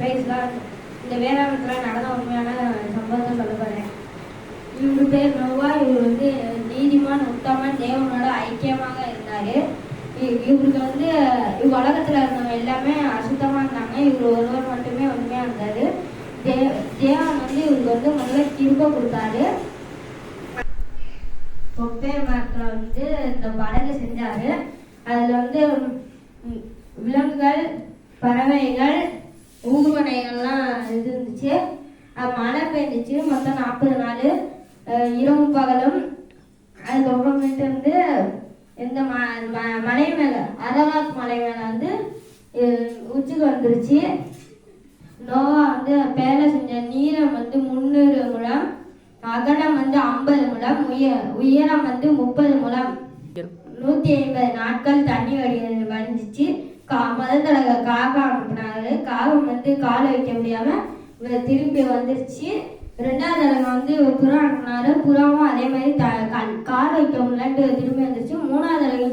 பிரைஸ்லாம் இந்த வேதாந்தத்தில் நடந்த உண்மையான சம்பவத்தை சொல்ல போகிறேன் இவரு பேர் நோவா. இவர் வந்து நீதிமான் உத்தமன் தேவனோட ஐக்கியமாக இருந்தார். இவருக்கு வந்து இவ் உலகத்தில் இருந்தவங்க எல்லாமே அசுத்தமாக இருந்தாங்க. இவர் ஒருவர் மட்டுமே உண்மையாக இருந்தார். தே தேவன் வந்து இவருக்கு வந்து முதல்ல கிருபை கொடுத்தாரு. கொப்பை மரத்தில் வந்து இந்த படகு செஞ்சாரு. அதில் வந்து விலங்குகள் பறவைகள் ஊதுமனைகள்லாம் இது இருந்துச்சு மழை பெஞ்சிச்சு. மொத்தம் நாற்பது நாள் இரவு பகலும் அதுக்கப்புறமேட்டு வந்து இந்த ம ம- மலை மேலே அரவாத் மலை மேலே வந்து உச்சிக்கு வந்துருச்சு. நோவா வந்து பேரை செஞ்ச நீளம் வந்து முந்நூறு முழம் அகலம் வந்து ஐம்பது முழம் உய உயரம் வந்து முப்பது முழம். நூற்றி ஐம்பது நாட்கள் தண்ணி வடி கா முதல் தடவை காகம் அனுப்புனாரு. காகம் வந்து கால் வைக்க முடியாம திரும்பி வந்துருச்சு. ரெண்டாவது தடவை வந்து புறா அனுப்புனாரு. புறாவும் அதே மாதிரி த கால் வைக்க முடியலன்ட்டு திரும்பி வந்துருச்சு. மூணாவது தடவை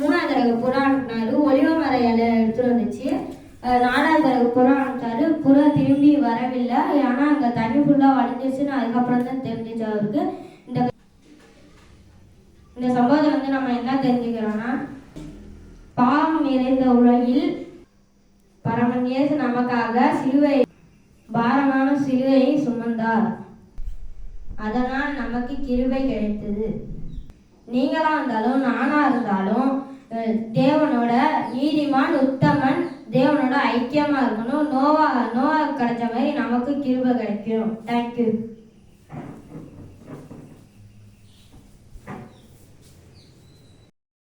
மூணாவது தடவை புறா அனுப்புனாரு. ஒளிவ மர இலை எடுத்துட்டு வந்துச்சு. நாலாவது தடவை புறா அனுப்பிச்சாரு புறா திரும்பி வரவில்லை. ஏன்னா அங்கே தண்ணி ஃபுல்லாக வடிஞ்சிச்சுன்னு அதுக்கப்புறம் தான் தெரிஞ்சிச்சு அவருக்கு. இந்த இந்த சம்பவத்தை வந்து நம்ம என்ன தெரிஞ்சுக்கிறோம்னா நிறைந்த உலகில் பரமன் இயேசு நமக்காக சிலுவை பாரமான சிலுவையை சுமந்தார். அதனால் நமக்கு கிருபை கிடைத்தது. நீங்களா இருந்தாலும் நானா இருந்தாலும் தேவனோட நீதிமான் உத்தமன் தேவனோட ஐக்கியமா இருக்கணும். நோவா நோவா கிடைச்ச மாதிரி நமக்கு கிருபை கிடைக்கும். தேங்க்யூ